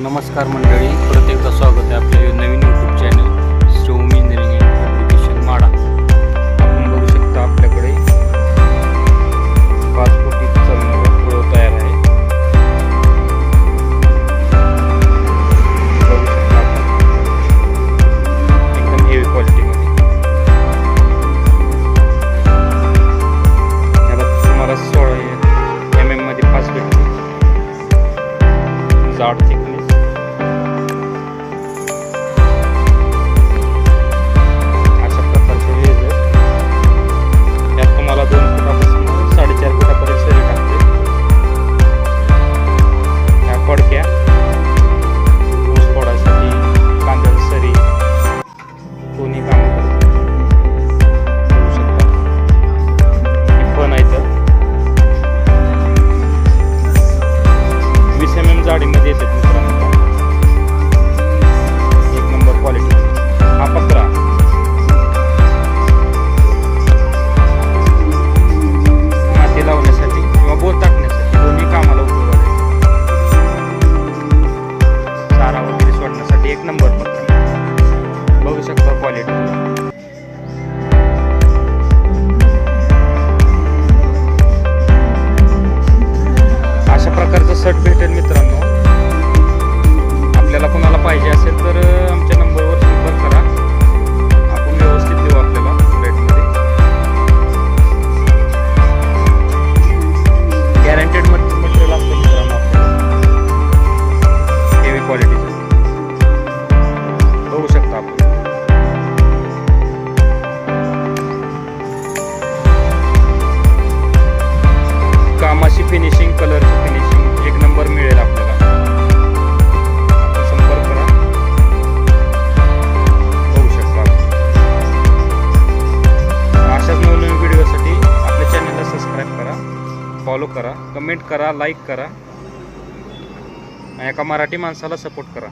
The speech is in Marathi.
नमस्कार मंडळी परत स्वागत आहे आपल्या नवीन यूट्यूब चॅनल एम जाडीमध्ये मित्रांनो एक नंबर क्वालिटी हा पत्रा. माती लावण्यासाठी किंवा बोर टाकण्यासाठी दोन्ही कामाला उपयोग आहे. चारा वगैरे सोडण्यासाठी एक नंबर पत्रा. बघू शकता क्वालिटी अशा प्रकारचं शर्ट भेटेल मित्रांनो. फिनिशिंग कलरची फिनिशिंग एक नंबर मिळेल आपल्याला. संपर्क करा. होऊ शकता. अशाच नवनवीन व्हिडिओसाठी आपल्या चॅनलला सबस्क्राईब करा फॉलो करा कमेंट करा लाईक करा. आणि एका मराठी माणसाला सपोर्ट करा.